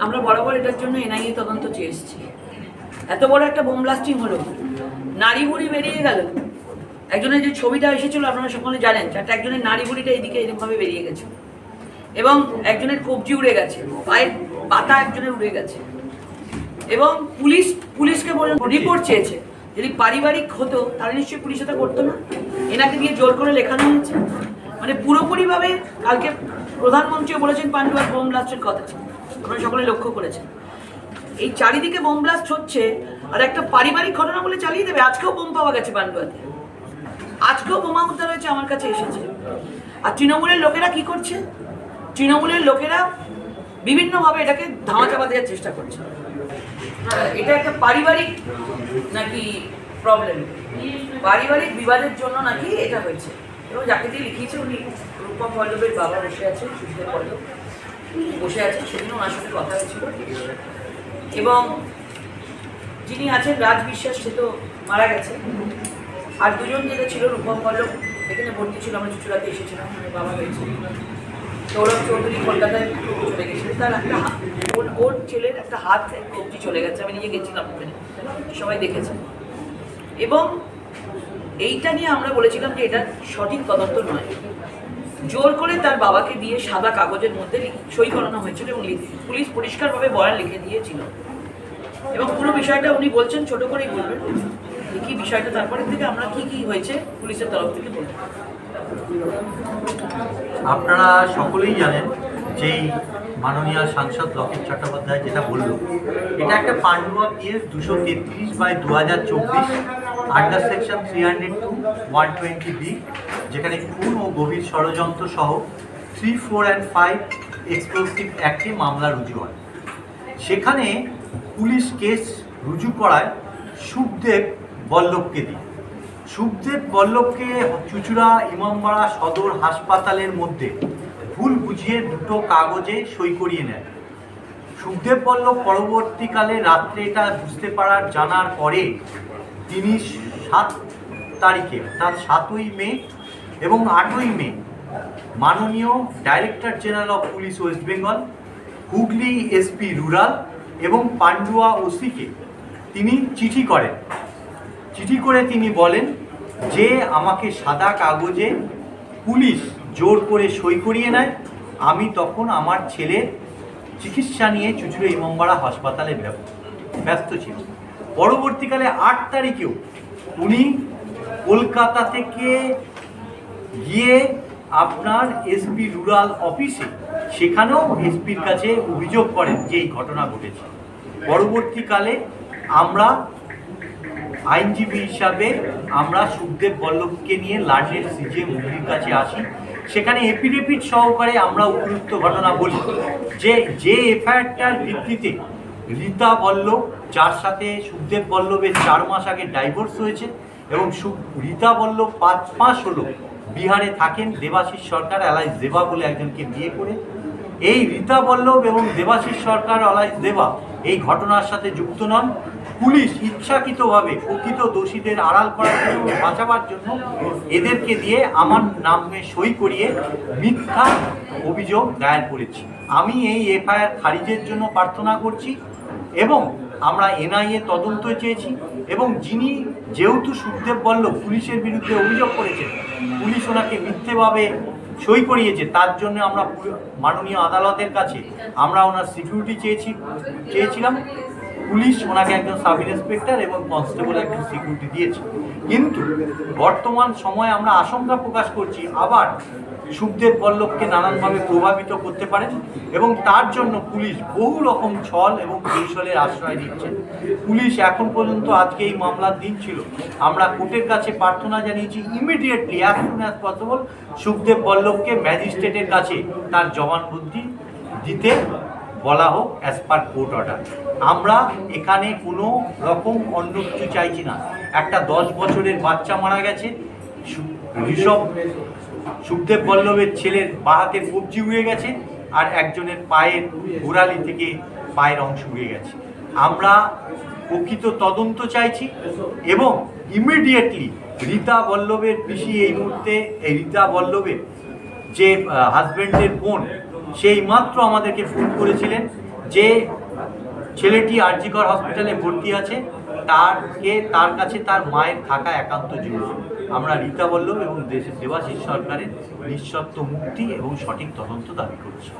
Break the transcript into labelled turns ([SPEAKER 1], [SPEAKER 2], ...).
[SPEAKER 1] আমরা বরাবর এটার জন্য এনআইএ তদন্ত চেয়ে এসেছি। এত বড় একটা বোম ব্লাস্টিং হলো। নারী বুড়ি বেরিয়ে গেল। একজনের যে ছবিটা এসেছিল, আপনারা সকলে জানেন, চারটা একজনের নারী বুড়িটা এদিকে এরকমভাবে বেরিয়ে গেছে। এবং একজনের কবজি উড়ে গেছে, পায়ের পাতা একজনের উড়ে গেছে। এবং পুলিশ, পুলিশকে রিপোর্ট চেয়েছে, যদি পারিবারিক হতো, তাহলে নিশ্চয়ই পুলিশ এটা করতো না। এনাকে দিয়ে জোর করে লেখানো হয়েছে। মানে পুরোপুরিভাবে কালকে প্রধানমন্ত্রীও বলেছেন পান্ডুয়ার বোম ব্লাস্টের কথা। আপনারা সকলে লক্ষ্য করেছেন। এই চারিদিকে বোম ব্লাস্ট হচ্ছে আর একটা পারিবারিক ঘটনা বলে চালিয়ে দেবে। আজকেও বোম পাওয়া গেছে পান্ডুয়াতে আজকেও বোমা উদ্ধার হয়েছে আমার কাছে এসেছে। আর তৃণমূলের লোকেরা কি করছে? তৃণমূলের লোকেরা বিভিন্নভাবে এটাকে ধামা চাপা দেওয়ার চেষ্টা করছে। এটা একটা পারিবারিক নাকি প্রবলেম পারিবারিক বিবাদের জন্য নাকি এটা হয়েছে? এবং যাকে দিয়ে লিখিয়েছে উনি রূপম পল্লবের বাবা বসে আছেন সুখদেব পল্লব। বসে আছেন সেদিন ওনার সাথে কথা হয়েছিল। এবং যিনি আছেন রাজ বিশ্বাস, সে তো মারা গেছে। আর দুজন যেটা ছিল রূপম পল্লব, এখানে ভর্তি ছিল, আমরা চুচুড়াতে এসেছিলাম মানে বাবা হয়েছে। সৌরভ চৌধুরী কলকাতায় চলে গেছিল তার একটা ওর ছেলের একটা হাত অব্দি চলে গেছে। আমি নিজে গেছিলাম ওখানে। সবাই দেখেছে। এবং এইটা নিয়ে আমরা বলেছিলাম যে এটা সঠিক তদন্ত নয়। জোর করে তার বাবাকে দিয়ে সাদা কাগজের মধ্যে সই করানো হয়েছিল এবং পুলিশ পরিষ্কারভাবে বয়ান লিখে দিয়েছিল। এবং পুরো বিষয়টা উনি বলছেন, ছোট করেই বলবেন। যে কি বিষয়টা, তারপরে থেকে আমরা কি কি হয়েছে পুলিশের তরফ থেকে বলব।
[SPEAKER 2] আপনারা সকলেই জানেন যেই মাননীয় সাংসদ লকেট চট্টোপাধ্যায় যেটা বলল, এটা একটা পান্ডুয়া পিএস দুশো তেত্রিশ বাই দু হাজার চব্বিশ। Under section three hundred two one twenty B যেখানে খুন ও গভীর ষড়যন্ত্র সহ three four and five explosive অ্যাক্টে মামলা রুজু হয়। সেখানে পুলিশ কেস রুজু করায় সুখদেব বল্লভকে দিয়ে। সুখদেব বল্লভকে চুচুড়া ইমামবাড়া সদর হাসপাতালের মধ্যে ভুল বুঝিয়ে দুটো কাগজে সই করিয়ে নেয়। সুখদেব বল্লভ পরবর্তীকালে রাত্রে এটা বুঝতে পারার জানার পরে তিনি সাত তারিখে, অর্থাৎ সাতই মে এবং আটই মে, মাননীয় director general of police West Bengal Hooghly SP rural এবং পান্ডুয়া ওসিকে তিনি চিঠি করেন। চিঠি করে তিনি বলেন যে আমাকে সাদা কাগজে পুলিশ জোর করে সই করিয়ে নেয়, আমি তখন আমার ছেলে চিকিৎসা নিয়ে চুচুড়ে ইমামবাড়া হাসপাতালে ব্য- ব্যস্ত ছিল পরবর্তীকালে আট তারিখেও উনি কলকাতা থেকে গিয়ে আপনার এসপি রুরাল অফিসে, সেখানেও এসপির কাছে অভিযোগ করেন যে এই ঘটনা ঘটেছে। পরবর্তীকালে আমরা আইনজীবী হিসাবে আমরা সুখদেব বল্লভকে নিয়ে লার্জের সিজে মুভির কাছে আসি। সেখানে এপিডেপিট সহকারে আমরা উপযুক্ত ঘটনা বলি যে যে এফআইআরটার ভিত্তিতে রীতা বল্লভ যার সাথে সুখদেব বল্লভের চার মাস আগে ডাইভোর্স হয়েছে এবং রীতা বল্লভ পাঁচ মাস হলো বিহারে থাকেন দেবাশিস সরকার, অ্যালাইস দেবা বলে একজনকে বিয়ে করে। এই রীতা বল্লভ এবং দেবাশিস সরকার অলাইস দেবা এই ঘটনার সাথে যুক্ত নন। পুলিশ ইচ্ছাকৃতভাবে প্রকৃত দোষীদের আড়াল করার জন্য বাঁচাবার জন্য এদেরকে দিয়ে আমার নামে সই করিয়ে মিথ্যা অভিযোগ দায়ের করেছি। আমি এই এফআইআর খারিজের জন্য প্রার্থনা করছি এবং আমরা এনআইএ তদন্ত চেয়েছি এবং যিনি যেহেতু সুখদেব বল্লভ পুলিশের বিরুদ্ধে অভিযোগ করেছেন, পুলিশ ওনাকে মিথ্যেভাবে সই করিয়েছে, তার জন্য আমরা মাননীয় আদালতের কাছে আমরা ওনার সিকিউরিটি চেয়েছি, চেয়েছিলাম। পুলিশ ওনাকে একজন সাব ইন্সপেক্টর এবং কনস্টেবল একজন সিকিউরিটি দিয়েছে। কিন্তু বর্তমান সময়ে আমরা আশঙ্কা প্রকাশ করছি আবার সুখদেব বল্লভকে নানানভাবে প্রভাবিত করতে পারেন এবং তার জন্য পুলিশ বহু রকম ছল এবং কৌশলের আশ্রয় নিচ্ছে। পুলিশ এখন পর্যন্ত আজকে এই মামলার দিন ছিল। আমরা কোর্টের কাছে প্রার্থনা জানিয়েছি immediately as soon as possible Sukhdev বল্লভকে ম্যাজিস্ট্রেটের কাছে তার জবানবন্দি দিতে বলা হোক অ্যাজ পার কোর্ট অর্ডার আমরা এখানে কোনো রকম অন্য কিছু চাইছি না। একটা দশ বছরের বাচ্চা মারা গেছে ঋষভ, সুখদেব বল্লভের ছেলের বাঁ হাতের কবজি উড়ে গেছে, আর একজনের পায়ের গোড়ালি থেকে পায়ের অংশ উড়ে গেছে। আমরা প্রকৃত তদন্ত চাইছি এবং ইমিডিয়েটলি রীতা বল্লভের পিসি এই মুহূর্তে, এই রীতা বল্লভের যে হাজব্যান্ডের বোন সেই মাত্র আমাদেরকে ফোন করেছিলেন যে ছেলেটি আরজিকর হসপিটালে ভর্তি আছে, তারকে, তার কাছে তার মায়ের থাকা একান্ত জরুরি। আমরা রীতা বল্লভ এবং দেশের দেবাশিস সরকারের নিঃশর্ত মুক্তি এবং সঠিক তদন্ত দাবি করছি।